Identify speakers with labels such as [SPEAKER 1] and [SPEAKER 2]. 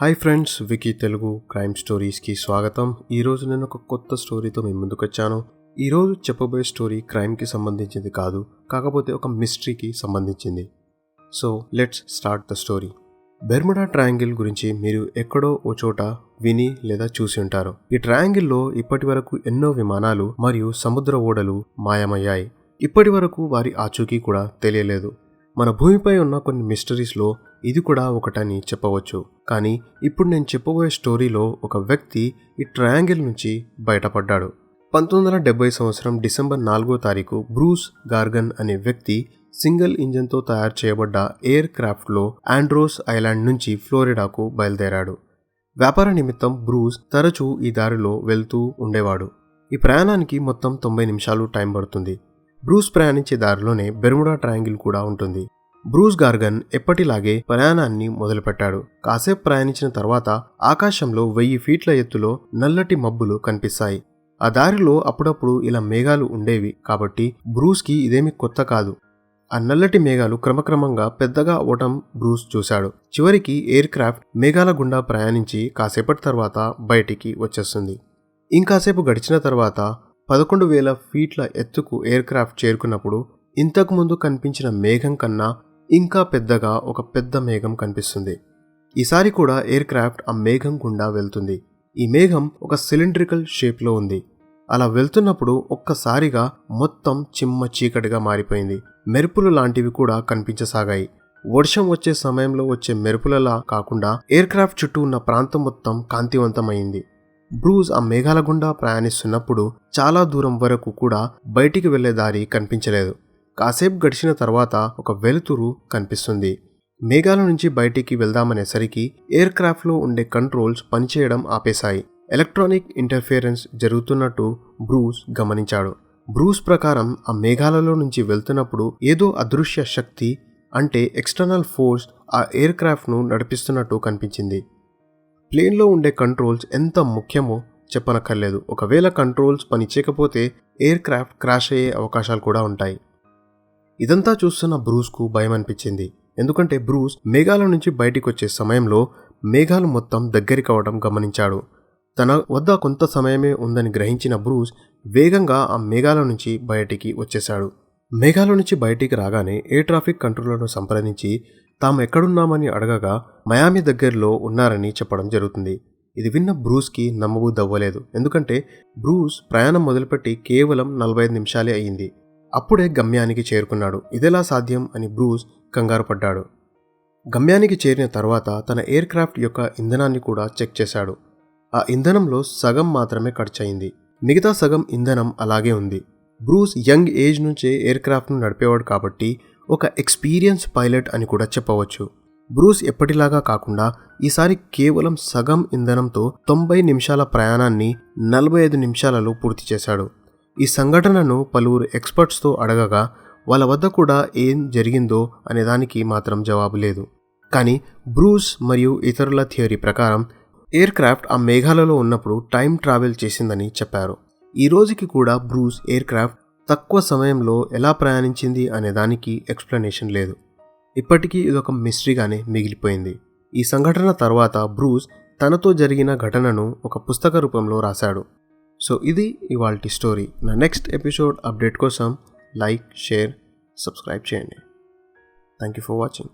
[SPEAKER 1] Hi friends Wiki Telugu crime స్టోరీస్కి స్వాగతం. ఈరోజు నేను ఒక కొత్త స్టోరీతో మీ ముందుకు వచ్చాను ఈరోజు చెప్పబోయే స్టోరీ క్రైమ్కి సంబంధించింది కాదు కాకపోతే ఒక మిస్టరీకి సంబంధించింది. So let's start the story. Bermuda Triangle గురించి మీరు ఎక్కడో ఓ చోట విని లేదా చూసి ఉంటారు. ఈ ట్రయాంగిల్లో ఇప్పటి వరకు ఎన్నో విమానాలు మరియు సముద్ర ఓడలు మాయమయ్యాయి. ఇప్పటి వరకు వారి ఆచూకీ కూడా తెలియలేదు. మన భూమిపై ఉన్న కొన్ని మిస్టరీస్లో ఇది కూడా ఒకటని చెప్పవచ్చు. కానీ ఇప్పుడు నేను చెప్పబోయే స్టోరీలో ఒక వ్యక్తి ఈ ట్రయాంగిల్ నుంచి బయటపడ్డాడు. పంతొమ్మిది వందల డెబ్బై సంవత్సరం డిసెంబర్ నాలుగో తారీఖు బ్రూస్ గార్గన్ అనే వ్యక్తి సింగిల్ ఇంజన్తో తయారు చేయబడ్డ ఎయిర్ క్రాఫ్ట్లో ఆండ్రోస్ ఐలాండ్ నుంచి ఫ్లోరిడాకు బయలుదేరాడు. వ్యాపార నిమిత్తం బ్రూస్ తరచూ ఈ దారిలో వెళ్తూ ఉండేవాడు. ఈ ప్రయాణానికి మొత్తం తొంభై నిమిషాలు టైం పడుతుంది. బ్రూస్ ప్రయాణించే దారిలోనే బెర్ముడా ట్రయాంగిల్ కూడా ఉంటుంది. బ్రూస్ గార్గన్ ఎప్పటిలాగే ప్రయాణాన్ని మొదలుపెట్టాడు. కాసేపు ప్రయాణించిన తర్వాత ఆకాశంలో వెయ్యి ఫీట్ల ఎత్తులో నల్లటి మబ్బులు కనిపిస్తాయి. ఆ దారిలో అప్పుడప్పుడు ఇలా మేఘాలు ఉండేవి కాబట్టి బ్రూస్కి ఇదేమి కొత్త కాదు. ఆ నల్లటి మేఘాలు క్రమక్రమంగా పెద్దగా అవటం బ్రూస్ చూశాడు. చివరికి ఎయిర్ క్రాఫ్ట్ మేఘాల గుండా ప్రయాణించి కాసేపటి తర్వాత బయటికి వచ్చేస్తుంది. ఇంకాసేపు గడిచిన తర్వాత పదకొండు వేల ఫీట్ల ఎత్తుకు ఎయిర్ క్రాఫ్ట్ చేరుకున్నప్పుడు ఇంతకుముందు కనిపించిన మేఘం కన్నా ఇంకా పెద్దగా ఒక పెద్ద మేఘం కనిపిస్తుంది. ఈసారి కూడా ఎయిర్ క్రాఫ్ట్ ఆ మేఘం గుండా వెళ్తుంది. ఈ మేఘం ఒక సిలిండ్రికల్ షేప్లో ఉంది. అలా వెళ్తున్నప్పుడు ఒక్కసారిగా మొత్తం చిమ్మ చీకటిగా మారిపోయింది. మెరుపులు లాంటివి కూడా కనిపించసాగాయి. వర్షం వచ్చే సమయంలో వచ్చే మెరుపులలా కాకుండా ఎయిర్ క్రాఫ్ట్ చుట్టూ ఉన్న ప్రాంతం మొత్తం కాంతివంతమైంది బ్రూజ్ ఆ మేఘాల గుండా ప్రయాణిస్తున్నప్పుడు చాలా దూరం వరకు కూడా బయటికి వెళ్ళే దారి కనిపించలేదు. కాసేపు గడిచిన తర్వాత ఒక వెలుతురు కనిపిస్తుంది. మేఘాల నుంచి బయటికి వెళ్దామనేసరికి ఎయిర్ క్రాఫ్ట్లో ఉండే కంట్రోల్స్ పనిచేయడం ఆపేశాయి. ఎలక్ట్రానిక్ ఇంటర్ఫియరెన్స్ జరుగుతున్నట్టు బ్రూస్ గమనించాడు. బ్రూస్ ప్రకారం ఆ మేఘాలలో నుంచి వెళ్తున్నప్పుడు ఏదో అదృశ్య శక్తి అంటే ఎక్స్టర్నల్ ఫోర్స్ ఆ ఎయిర్ క్రాఫ్ట్ను నడిపిస్తున్నట్టు కనిపించింది. ప్లేన్లో ఉండే కంట్రోల్స్ ఎంత ముఖ్యమో చెప్పనక్కర్లేదు. ఒకవేళ కంట్రోల్స్ పని చేయకపోతే ఎయిర్ క్రాఫ్ట్ క్రాష్ అయ్యే అవకాశాలు కూడా ఉంటాయి. ఇదంతా చూస్తున్న బ్రూస్కు భయం అనిపించింది. ఎందుకంటే బ్రూస్ మేఘాల నుంచి బయటికి వచ్చే సమయంలో మేఘాలు మొత్తం దగ్గరికి అవడం గమనించాడు. తన వద్ద కొంత సమయమే ఉందని గ్రహించిన బ్రూస్ వేగంగా ఆ మేఘాల నుంచి బయటికి వచ్చేశాడు. మేఘాల నుంచి బయటికి రాగానే ఏ ట్రాఫిక్ కంట్రోలర్ను సంప్రదించి తాము ఎక్కడున్నామని అడగగా మయామి దగ్గరలో ఉన్నారని చెప్పడం జరుగుతుంది. ఇది విన్న బ్రూస్కి నమ్మబుద్దవ్వలేదు ఎందుకంటే బ్రూస్ ప్రయాణం మొదలుపెట్టి కేవలం నలభై ఐదు నిమిషాలే అయ్యింది అప్పుడే గమ్యానికి చేరుకున్నాడు. ఇదెలా సాధ్యం అని బ్రూస్ కంగారు పడ్డాడు. గమ్యానికి చేరిన తర్వాత తన ఎయిర్ క్రాఫ్ట్ యొక్క ఇంధనాన్ని కూడా చెక్ చేశాడు. ఆ ఇంధనంలో సగం మాత్రమే ఖర్చయింది. మిగతా సగం ఇంధనం అలాగే ఉంది. బ్రూస్ యంగ్ ఏజ్ నుంచే ఎయిర్ క్రాఫ్ట్ను నడిపేవాడు కాబట్టి ఒక ఎక్స్పీరియన్స్ పైలట్ అని కూడా చెప్పవచ్చు. బ్రూస్ ఎప్పటిలాగా కాకుండా ఈసారి కేవలం సగం ఇంధనంతో తొంభై నిమిషాల ప్రయాణాన్ని నలభై ఐదు నిమిషాలలో పూర్తి చేశాడు. ఈ సంఘటనను పలువురు ఎక్స్పర్ట్స్తో అడగగా వాళ్ళ వద్ద కూడా ఏం జరిగిందో అనే దానికి మాత్రం జవాబు లేదు. కానీ బ్రూస్ మరియు ఇతరుల థియరీ ప్రకారం ఎయిర్ క్రాఫ్ట్ ఆ మేఘాలలో ఉన్నప్పుడు టైం ట్రావెల్ చేసిందని చెప్పారు. ఈ రోజుకి కూడా బ్రూస్ ఎయిర్ క్రాఫ్ట్ తక్కువ సమయంలో ఎలా ప్రయాణించింది అనే దానికి ఎక్స్ప్లెనేషన్ లేదు. ఇప్పటికీ ఇదొక మిస్టరీగానే మిగిలిపోయింది. ఈ సంఘటన తర్వాత బ్రూస్ తనతో జరిగిన ఘటనను ఒక పుస్తక రూపంలో రాశాడు. సో ఇది ఇవాల్టి స్టోరీ నా నెక్స్ట్ ఎపిసోడ్ అప్డేట్ కోసం లైక్ షేర్ సబ్స్క్రైబ్ చేయండి. Thank you for watching